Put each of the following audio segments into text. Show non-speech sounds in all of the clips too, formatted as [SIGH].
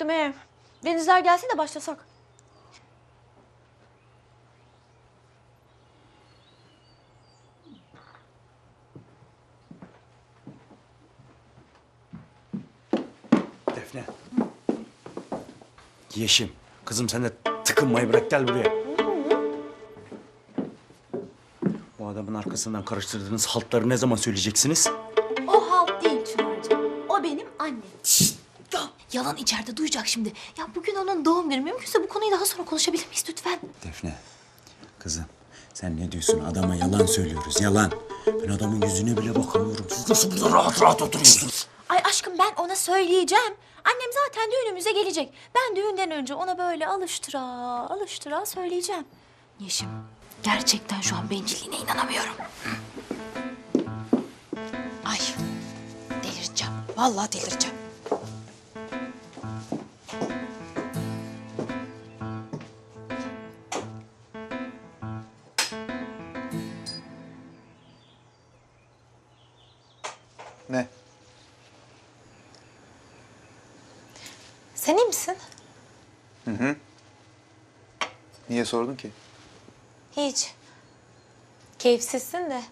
acıktım he. Denizler gelsin de başlasak. Defne. Yeşim. Kızım sen de tıkınmayı bırak gel buraya. Bu adamın arkasından karıştırdığınız haltları ne zaman söyleyeceksiniz? O halt değil Çınar'cığım. O benim annem. Ya, yalan içeride duyacak şimdi. Ya bugün onun doğum günü. Mümkünse bu konuyu daha sonra konuşabilir miyiz lütfen? Defne. Kızım sen ne diyorsun? Adama yalan söylüyoruz yalan. Ben adamın yüzüne bile bakamıyorum. Siz nasıl burada rahat rahat oturuyorsunuz? Ay aşkım ben ona söyleyeceğim. Annem zaten düğünümüze gelecek. Ben düğünden önce ona böyle alıştıra alıştıra söyleyeceğim. Yeşim, gerçekten şu an bencilliğine inanamıyorum. Ay, delireceğim. Vallahi delireceğim. Niye sordun ki? Hiç. Keyifsizsin de.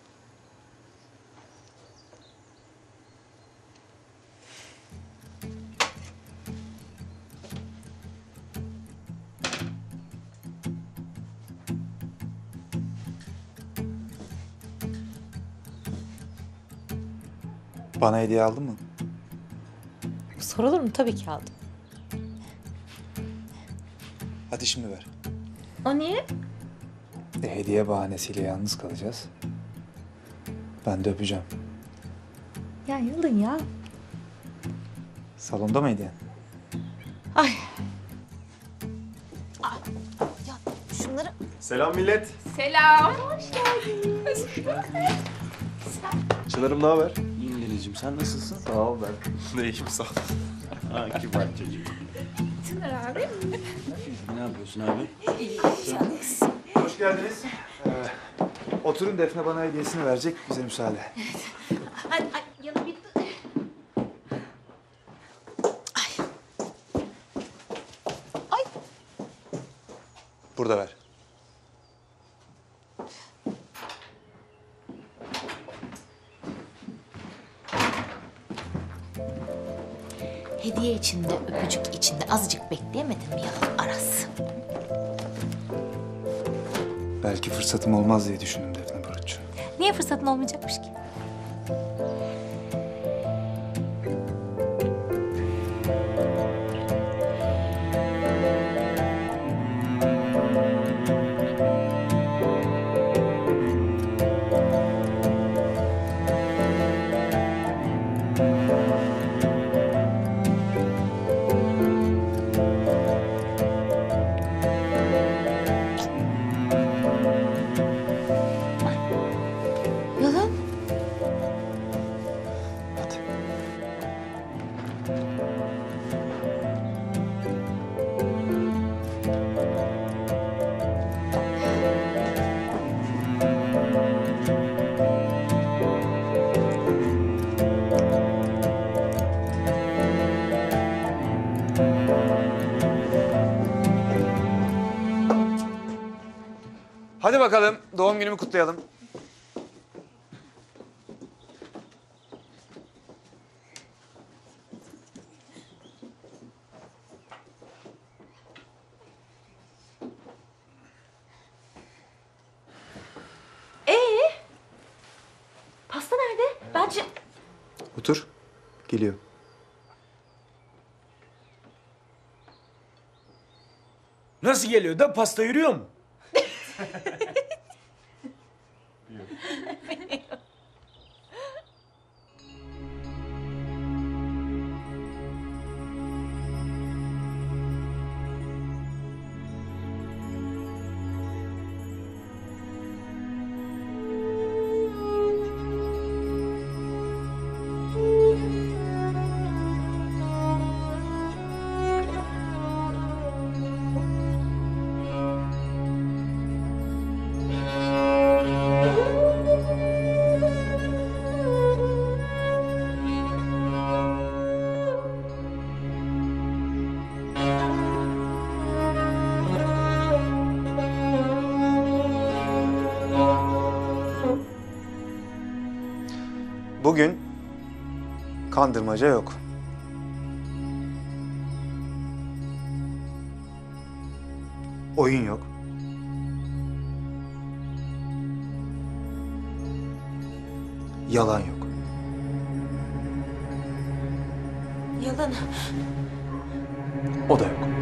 Bana hediye aldın mı? Sorulur mu? Tabii ki aldım. Hadi şimdi ver. O niye? E, hediye bahanesiyle yalnız kalacağız. Ben de öpeceğim. Ya yılın ya. Salonda mı hediyen? Ay. Ya şunları Selam millet. Selam. Çınar'ım ne haber? İyiyim Denizciğim sen nasılsın? Sağ ol ben. [LAUGHS] Ne işim sağ ol. Ha kibar çocuk. Çınar abi. Ne yapıyorsun abi? Hoş geldiniz. Ee, oturun Defne bana hediyesini verecek. Bize müsaade. Ay, ay yanım bitti. Burada ver. İçinde, öpücük içinde azıcık bekleyemedin mi yalan Aras? Belki fırsatım olmaz diye düşündüm Defne Barutçu. Niye fırsatın olmayacakmış ki? Hadi bakalım doğum günümü kutlayalım. Ee? Pasta nerede? Bence... Otur. Geliyor. Nasıl geliyor da pasta yürüyor mu? [LAUGHS] kandırmaca yok. Oyun yok. Yalan yok. Yalan. O da yok.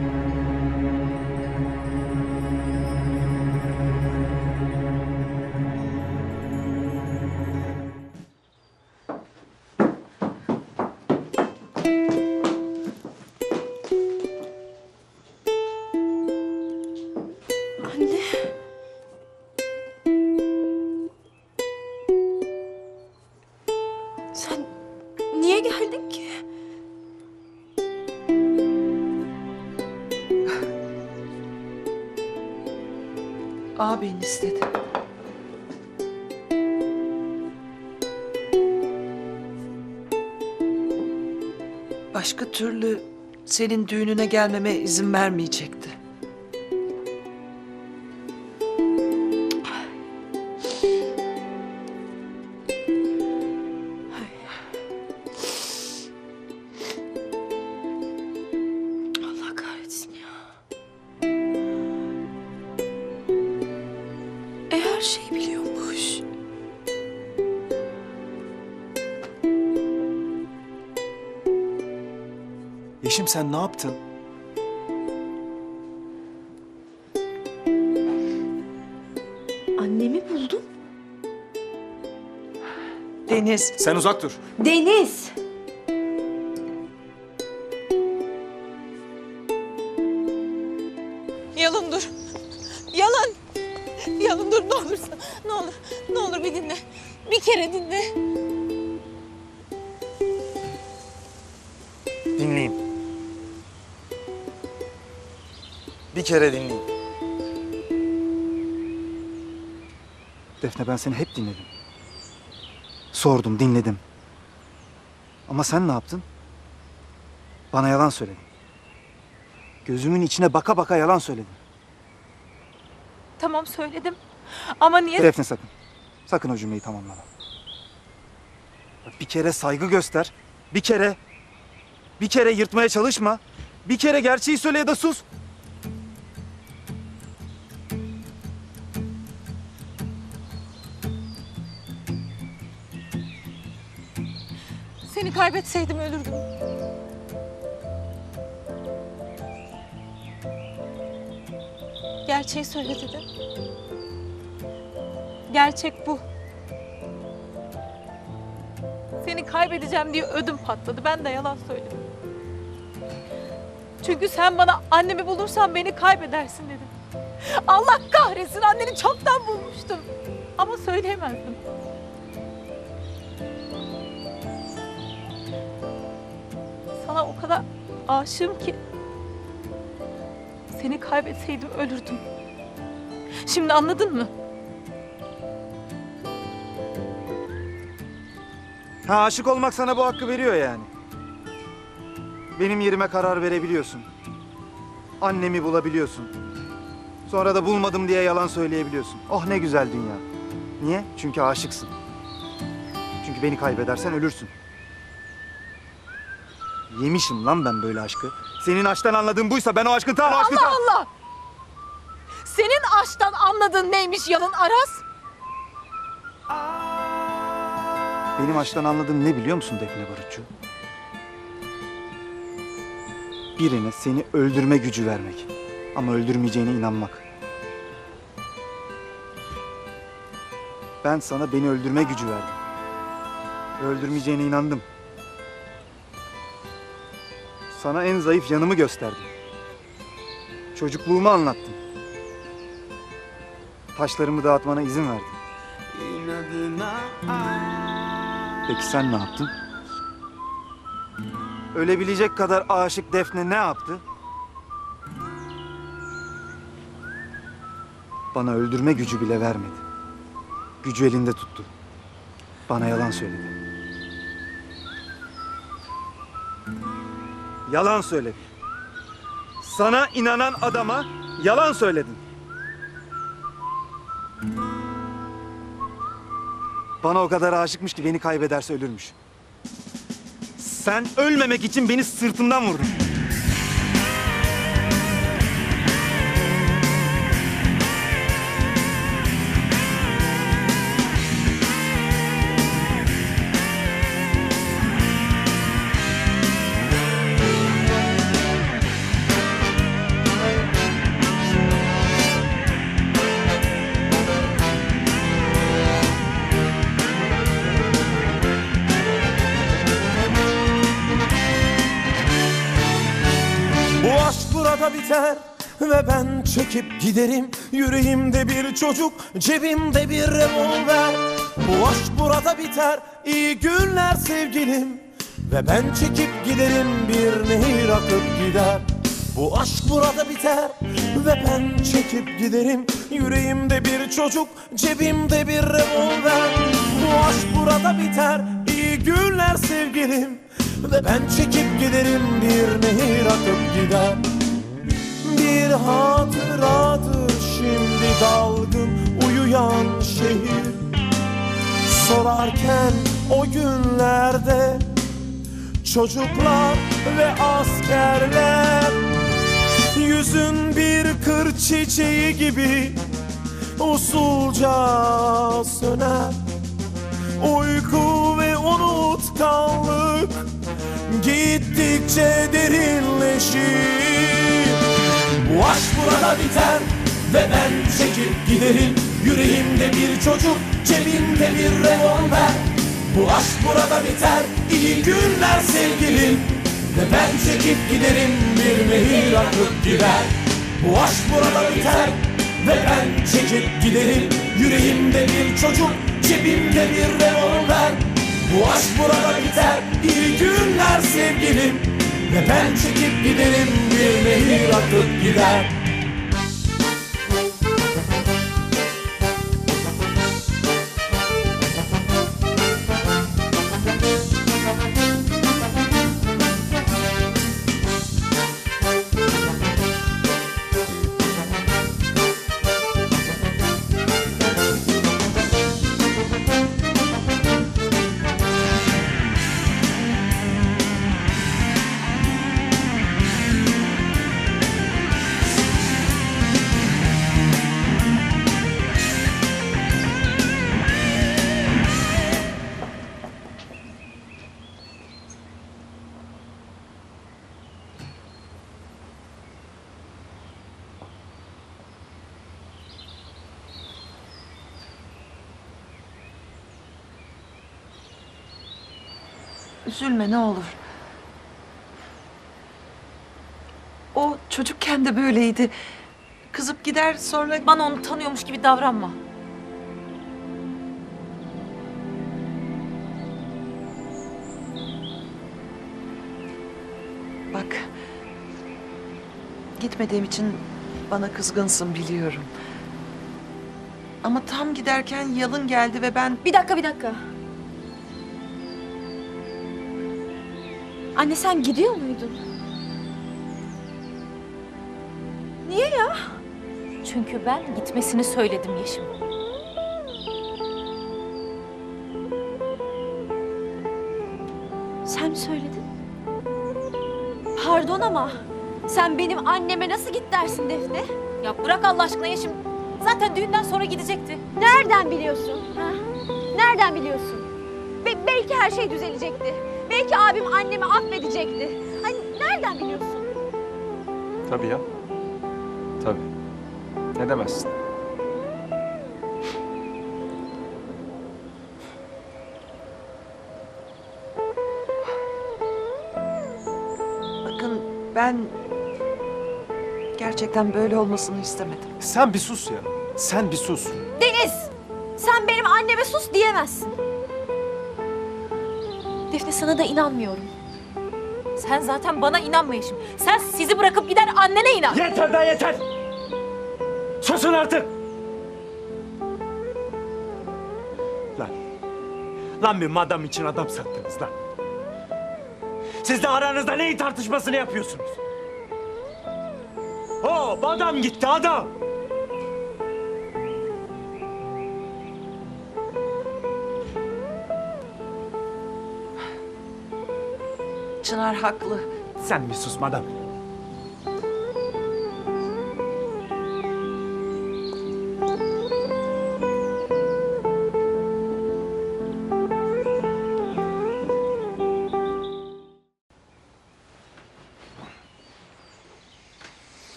Türlü senin düğününe gelmeme izin vermeyecekti. Sen ne yaptın? Annemi buldum. Deniz, Sen uzak dur. Deniz. Yalın dur. Yalın. Yalın dur ne olursa. Ne olur. Ne olur bir dinle. Bir kere dinle. Kere dinleyeyim. Defne ben seni hep dinledim. Sordum, dinledim. Ama sen ne yaptın? Bana yalan söyledin. Gözümün içine baka baka yalan söyledin. Tamam söyledim. Ama niye? Defne sakın. Sakın o cümleyi tamamlama. Bir kere saygı göster. Bir kere... Bir kere yırtmaya çalışma. Bir kere gerçeği söyle ya da sus. Seni kaybetseydim ölürdüm. Gerçeği söyle dedim. Gerçek bu. Seni kaybedeceğim diye ödüm patladı. Ben de yalan söyledim. Çünkü sen bana annemi bulursan beni kaybedersin dedim. Allah kahretsin anneni çoktan bulmuştum. Ama söyleyemezdim. Kadar aşığım ki seni kaybetseydim ölürdüm. Şimdi anladın mı? Ha aşık olmak sana bu hakkı veriyor yani. Benim yerime karar verebiliyorsun. Annemi bulabiliyorsun. Sonra da bulmadım diye yalan söyleyebiliyorsun. Oh ne güzel dünya. Niye? Çünkü aşıksın. Çünkü beni kaybedersen ölürsün. Yemişim lan ben böyle aşkı. Senin aşktan anladığın buysa ben o aşkın tam o aşkın tam... Allah Allah! Senin aşktan anladığın neymiş yalın Aras? Benim aşktan anladığım ne biliyor musun Defne Barutçu? Birine seni öldürme gücü vermek. Ama öldürmeyeceğine inanmak. Ben sana beni öldürme gücü verdim. Ve öldürmeyeceğine inandım. Sana en zayıf yanımı gösterdim. Çocukluğumu anlattım. Taşlarımı dağıtmana izin verdim. Peki sen ne yaptın? Ölebilecek kadar aşık Defne ne yaptı? Bana öldürme gücü bile vermedi. Gücü elinde tuttu. Bana yalan söyledi. Yalan söyledi. Sana inanan adama yalan söyledin. Bana o kadar aşıkmış ki beni kaybederse ölürmüş. Sen ölmemek için beni sırtımdan vurdun. Giderim Yüreğimde bir çocuk, cebimde bir revolver. Bu aşk burada biter, iyi günler sevgilim. Ve ben çekip giderim bir nehir akıp gider. Bu aşk burada biter ve ben çekip giderim. Yüreğimde bir çocuk, cebimde bir revolver. Bu aşk burada biter, iyi günler sevgilim. Ve ben çekip giderim bir nehir akıp gider bir hatıradır. Şimdi dalgın uyuyan şehir. Sorarken o günlerde çocuklar ve askerler Yüzün bir kır çiçeği gibi usulca söner. Uyku ve unutkanlık gittikçe derinleşir Bu aşk burada biter ve ben çekip giderim. Yüreğimde bir çocuk, cebimde bir revolver. Bu aşk burada biter, iyi günler sevgilim. Ve ben çekip giderim bir nehir akıp gider. Bu aşk burada biter ve ben çekip giderim. Yüreğimde bir çocuk, cebimde bir revolver. Bu aşk burada biter, iyi günler sevgilim Ve ben çekip giderim bir nehir akıp gider Ne olur. O çocukken de böyleydi. Kızıp gider sonra Bana onu tanıyormuş gibi davranma. bak. Gitmediğim için bana kızgınsın biliyorum. Ama tam giderken yalın geldi ve ben Bir dakika bir dakika. Anne sen gidiyor muydun? Niye ya? Çünkü ben gitmesini söyledim Yeşim. Sen mi söyledin? Pardon ama sen benim anneme nasıl git dersin Defne? Ya bırak Allah aşkına Yeşim. Zaten düğünden sonra gidecekti. Nereden biliyorsun? Ha? Nereden biliyorsun? Be- belki her şey düzelecekti. Belki abim annemi affedecekti. Hani nereden biliyorsun? Tabii ya. Tabii. Ne demezsin? bakın ben gerçekten böyle olmasını istemedim. Sen bir sus ya. Sen bir sus. Deniz! Sen benim anneme sus diyemezsin. Defne sana da inanmıyorum. Sen zaten bana inanma Yeşim. Sen sizi bırakıp giden annene inan. Yeter be yeter! Susun artık! Lan. Lan bir madam için adam sattınız lan. Siz de aranızda neyin tartışmasını yapıyorsunuz? O adam gitti adam. Çınar haklı. Sen bir sus madam.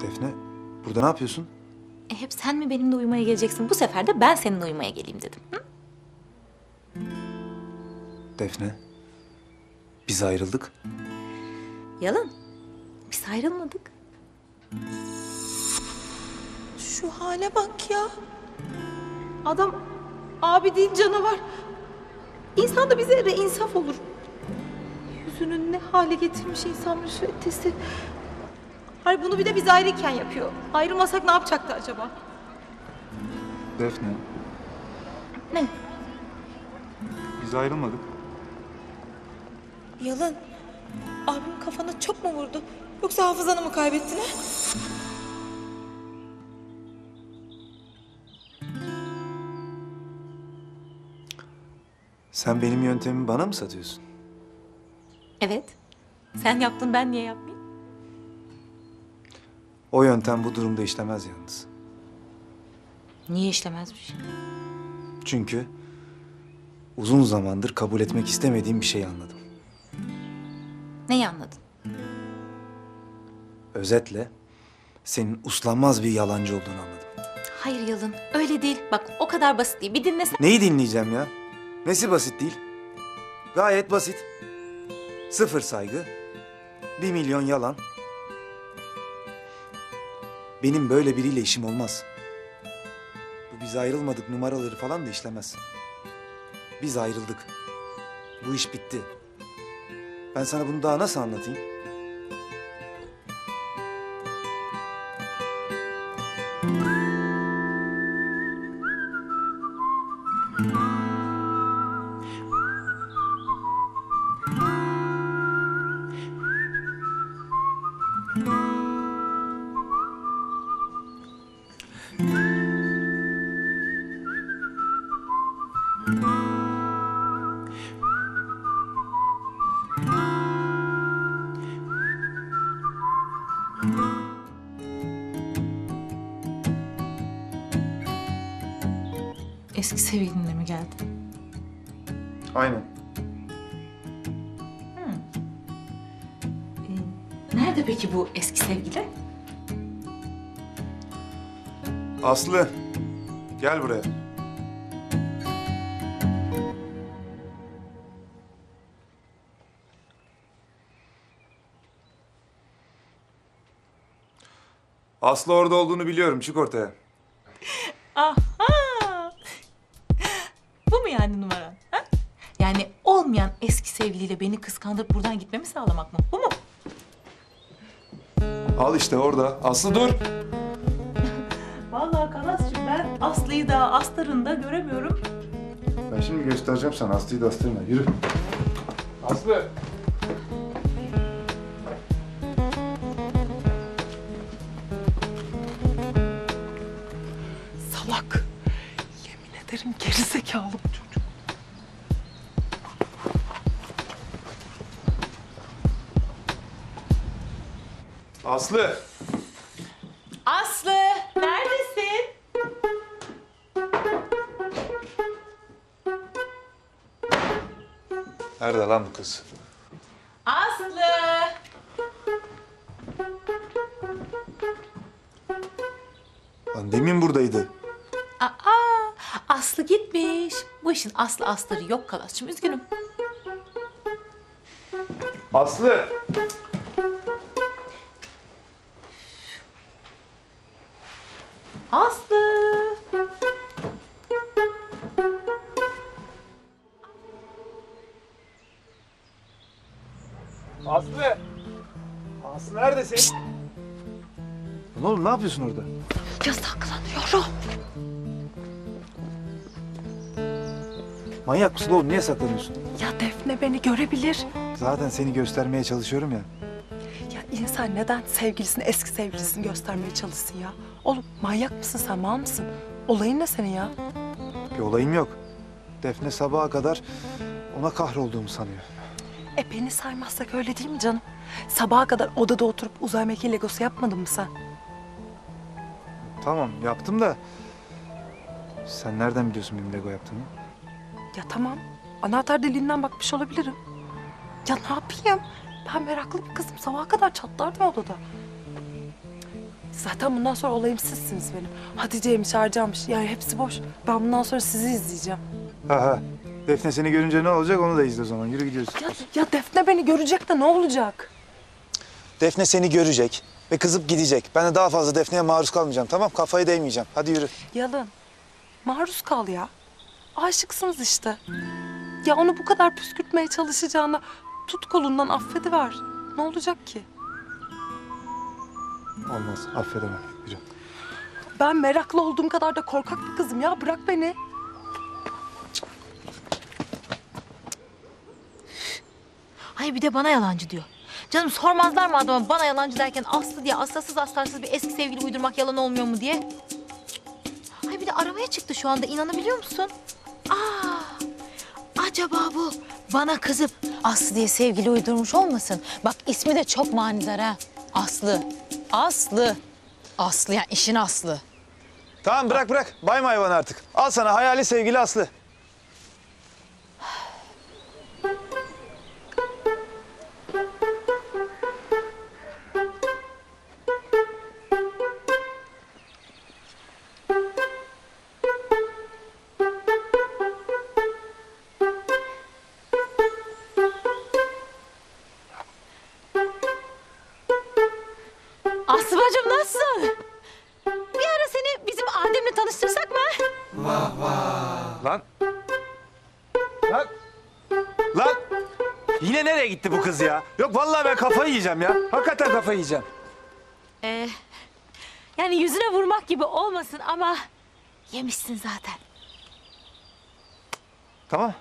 Defne. Burada ne yapıyorsun? E hep sen mi benimle uyumaya geleceksin? Bu sefer de ben seninle uyumaya geleyim dedim. Hı? Defne. Biz ayrıldık. Yalan. Biz ayrılmadık. Şu hale bak ya. Adam abi değil canavar. İnsan da bize re insaf olur. Yüzünü ne hale getirmiş insan müsveddesi. Hayır bunu bir de biz ayrıyken yapıyor. Ayrılmasak ne yapacaktı acaba? Defne. Ne? Biz ayrılmadık. Yalan. Abim kafana çok mu vurdu? Yoksa hafızanı mı kaybettin ha? Sen benim yöntemimi bana mı satıyorsun? Evet. Sen yaptın ben niye yapmayayım? O yöntem bu durumda işlemez yalnız. Niye işlemezmiş? Çünkü uzun zamandır kabul etmek istemediğim bir şey anladım. Neyi anladın? Özetle senin uslanmaz bir yalancı olduğunu anladım. Hayır Yalın öyle değil. Bak o kadar basit değil. Bir dinlesen. Neyi dinleyeceğim ya? Nesi basit değil? Gayet basit. Sıfır saygı. Bir milyon yalan. Benim böyle biriyle işim olmaz. Bu biz ayrılmadık numaraları falan da işlemez. Biz ayrıldık. Bu iş bitti. Ben sana bunu daha nasıl anlatayım? Eski sevgilinle mi geldin? Aynen. Nerede peki bu eski sevgili? Aslı. Gel buraya. Aslı orada olduğunu biliyorum. Çık ortaya. Aha! Eski sevgiliyle beni kıskandırıp buradan gitmemi sağlamak mı? Bu mu? Al işte orada. Aslı dur. [LAUGHS] Vallahi Kalas'cığım ben Aslı'yı da Astar'ını da göremiyorum. Ben şimdi göstereceğim sana. Aslı'yı da astırma. Yürü. Aslı. Salak. Yemin ederim gerizekalı bu çocuk. Aslı. Aslı neredesin? Nerede lan bu kız? Aslı! Lan demin buradaydı. Aa, Aslı gitmiş. Bu işin aslı astarı yok Kalas'cığım üzgünüm. Aslı. Aslı! Yapıyorsun orada? Yasaklanıyorum. Manyak mısın oğlum? Niye saklanıyorsun? Ya Defne beni görebilir. Zaten seni göstermeye çalışıyorum ya. Ya insan neden sevgilisini, eski sevgilisini göstermeye çalışsın ya? Oğlum manyak mısın sen, mal mısın? Olayın ne senin ya? Bir olayım yok. Defne sabaha kadar ona kahrolduğumu sanıyor. E beni saymazsak öyle değil mi canım? Sabaha kadar odada oturup uzay mekiği legosu yapmadın mı sen? Tamam yaptım da... Sen nereden biliyorsun benim Lego yaptığımı? Ya tamam, anahtar deliğinden bakmış olabilirim. Ya ne yapayım? Ben meraklı bir kızım. Sabaha kadar çatlardım odada. Zaten bundan sonra olayım sizsiniz benim. Hatice'ymiş, Ercan'mış. Yani hepsi boş. Ben bundan sonra sizi izleyeceğim. Aha. Defne seni görünce ne olacak onu da izle o zaman. Yürü gidiyoruz. Ya, ya Defne beni görecek de ne olacak? Defne seni görecek ve kızıp gidecek. Ben de daha fazla Defne'ye maruz kalmayacağım tamam Kafayı değmeyeceğim. Hadi yürü. Yalın. Maruz kal ya. Aşıksınız işte. Ya onu bu kadar püskürtmeye çalışacağına tut kolundan affediver. Ne olacak ki? Olmaz affedemem. Yürü. Ben meraklı olduğum kadar da korkak bir kızım ya. Bırak beni. Hayır bir de bana yalancı diyor. Canım sormazlar mı adama bana yalancı derken Aslı diye aslasız aslarsız bir eski sevgili uydurmak yalan olmuyor mu diye. Hayır bir de aramaya çıktı şu anda inanabiliyor musun? Aa, acaba bu bana kızıp Aslı diye sevgili uydurmuş olmasın? Bak ismi de çok manidar ha. Aslı. Aslı. Aslı yani işin aslı. Tamam bırak bırak. Bayma hayvanı artık. Al sana hayali sevgili. Aslı kız ya? Yok vallahi ben kafayı yiyeceğim ya. Hakikaten kafayı yiyeceğim. Ee, yani yüzüne vurmak gibi olmasın ama yemişsin zaten. Tamam.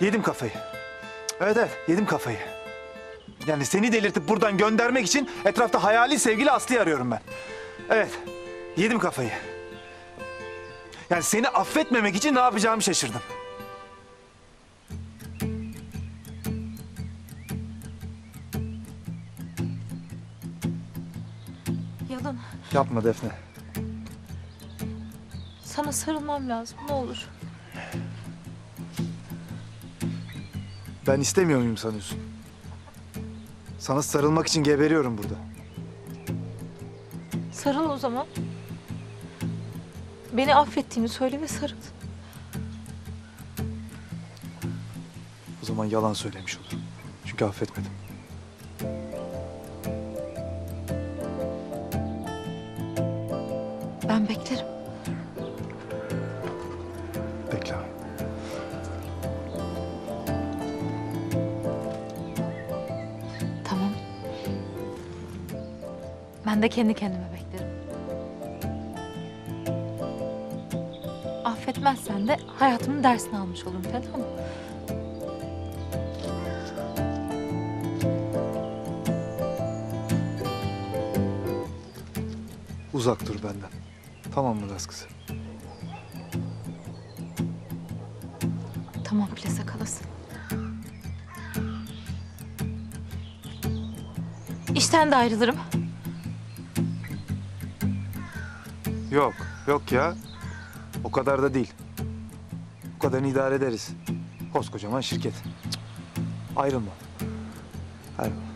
Yedim kafayı. Evet evet yedim kafayı. Yani seni delirtip buradan göndermek için etrafta hayali sevgili Aslı'yı arıyorum ben. Evet. Yedim kafayı. Yani seni affetmemek için ne yapacağımı şaşırdım. Yapma Defne. sana sarılmam lazım ne olur. Ben istemiyor muyum sanıyorsun? Sana sarılmak için geberiyorum burada. Sarıl o zaman. Beni affettiğini söyle ve sarıl. O zaman yalan söylemiş olurum. Çünkü affetmedim. Ben beklerim. Bekle. Tamam. Ben de kendi kendime beklerim. Affetmezsen de hayatımın dersini almış olurum tamam mı? Uzak dur benden. Tamam mı Laz kızı? Tamam plasa kalasın. İşten de ayrılırım. Yok, yok ya. O kadar da değil. O kadarını idare ederiz. Koskocaman şirket. Cık. Ayrılma. Ayrılma.